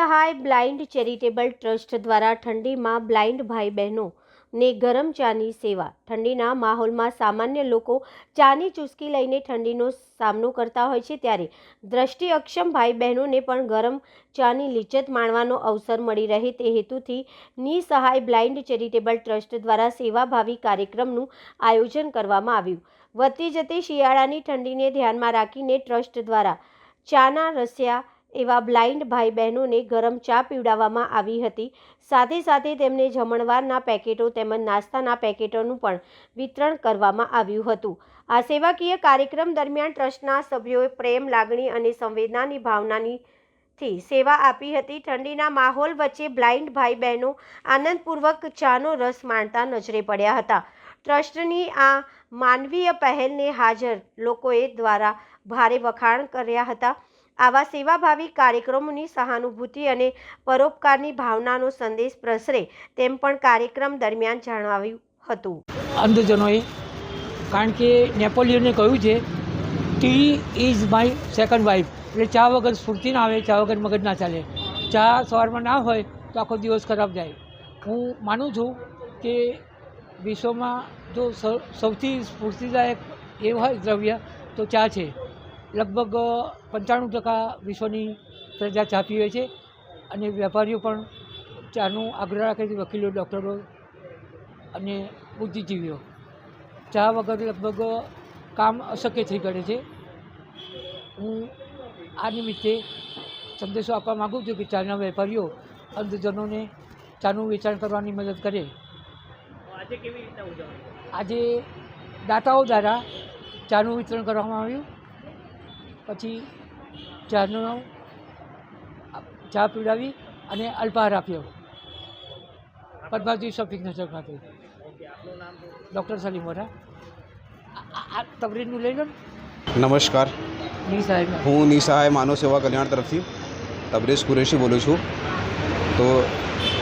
સહાય blind charitable trust દ્વારા ઠંડીમાં બ્લાઇન્ડ ભાઈ બહેનો ને ગરમ ચાની સેવા. ઠંડીના માહોલમાં સામાન્ય લોકો ચાની ચૂસકી લઈને ઠંડીનો સામનો કરતા હોય છે ત્યારે દ્રષ્ટિ અક્ષમ ભાઈ બહેનોને પણ ગરમ ચાની લિજ્જત માણવાનો અવસર મળી રહે તે હેતુથી નિસહાય બ્લાઇન્ડ ચેરિટેબલ ટ્રસ્ટ દ્વારા સેવાભાવી કાર્યક્રમનું આયોજન કરવામાં આવ્યું. વધતી જતી શિયાળાની ઠંડીને ધ્યાનમાં રાખીને ટ્રસ્ટ દ્વારા ચાના રસિયા એવા બ્લાઇન્ડ ભાઈ બહેનોને ગરમ ચા પીવડાવવામાં આવી હતી. સાથે સાથે તેમને જમણવારના પેકેટો તેમજ નાસ્તાના પેકેટોનું પણ વિતરણ કરવામાં આવ્યું હતું. આ સેવાકીય કાર્યક્રમ દરમિયાન ટ્રસ્ટના સભ્યોએ પ્રેમ, લાગણી અને સંવેદનાની ભાવનાની થી સેવા આપી હતી. ઠંડીના માહોલ વચ્ચે બ્લાઇન્ડ ભાઈ બહેનો આનંદપૂર્વક ચાનો રસ માણતા નજરે પડ્યા હતા. ટ્રસ્ટની આ માનવીય પહેલને હાજર લોકોએ દ્વારા ભારે વખાણ કર્યા હતા. આવા સેવાભાવી કાર્યક્રમોની સહાનુભૂતિ અને પરોપકારની ભાવનાનો સંદેશ પ્રસરે તેમ પણ કાર્યક્રમ દરમિયાન જણાવ્યું હતું. અંધજનોએ, કારણ કે નેપોલિયને કહ્યું છે tea is my second wife એટલે ચા વગર સ્ફૂર્તિ ના આવે, ચા વગર મગજ ના ચાલે. ચા સવારમાં ના હોય તો આખો દિવસ ખરાબ જાય. હું માનું છું કે વિશ્વમાં જો સૌથી સ્ફૂર્તિદાયક એ હોય દ્રવ્ય, તો ચા છે. લગભગ પંચાણું ટકા વિશ્વની પ્રજા ચા પીવે છે અને વેપારીઓ પણ ચાનું આગ્રહ રાખે છે વકીલો, ડૉક્ટરો અને બુદ્ધિજીવીઓ. ચા વગર લગભગ કામ અશક્ય થઈ પડે છે. હું આ નિમિત્તે સંદેશો આપવા માગું છું કે ચાના વેપારીઓ, અંધજનોને ચાનું વેચાણ કરવાની મદદ કરે. આજે દાતાઓ દ્વારા ચાનું વિતરણ કરવામાં આવ્યું. પછી ચાનો ચા પીડાવી અને અલ્પાહાર આપ્યો. પદ્માવતી શોપિંગ નજર ખાતે. ડૉક્ટર સલીમ વરા. આ તકરીરનું લઈ લો નમસ્કાર. હું નિસહાય માનવ સેવા કલ્યાણ તરફથી તબરેજ કુરેશી બોલું છું. તો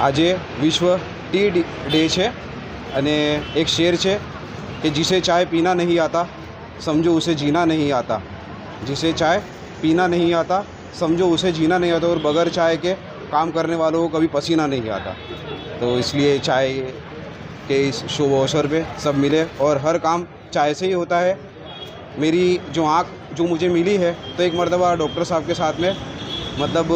આજે વિશ્વ ટી ડે છે અને એક શેર છે કે જીસે ચાય પીના નહીં આતા સમજો ઉસે જીના નહીં આતા. जिसे चाय पीना नहीं आता, समझो उसे जीना नहीं आता और बगैर चाय के काम करने वालों को कभी पसीना नहीं आता। तो इसलिए चाय के इस शुभ अवसर पे सब मिले और हर काम चाय से ही होता है। मेरी जो आँख, जो मुझे मिली है तो एक मरतबा डॉक्टर साहब के साथ में मतलब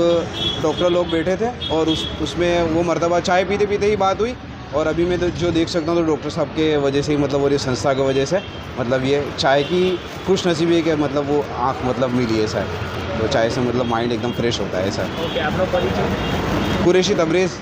डॉक्टर लोग बैठे थे और उस, उसमें वो मरतबा चाय पीते पीते ही बात हुई। और अभी मैं तो जो देख सकता हूँ तो डॉक्टर साहब के वजह से ही मतलब और ये संस्था की वजह से मतलब ये चाय की खुश नसीबी है कि मतलब वो आँख मतलब मिली है सर। तो चाय से मतलब माइंड एकदम फ्रेश होता है सर। कुरेशी तबरेज़।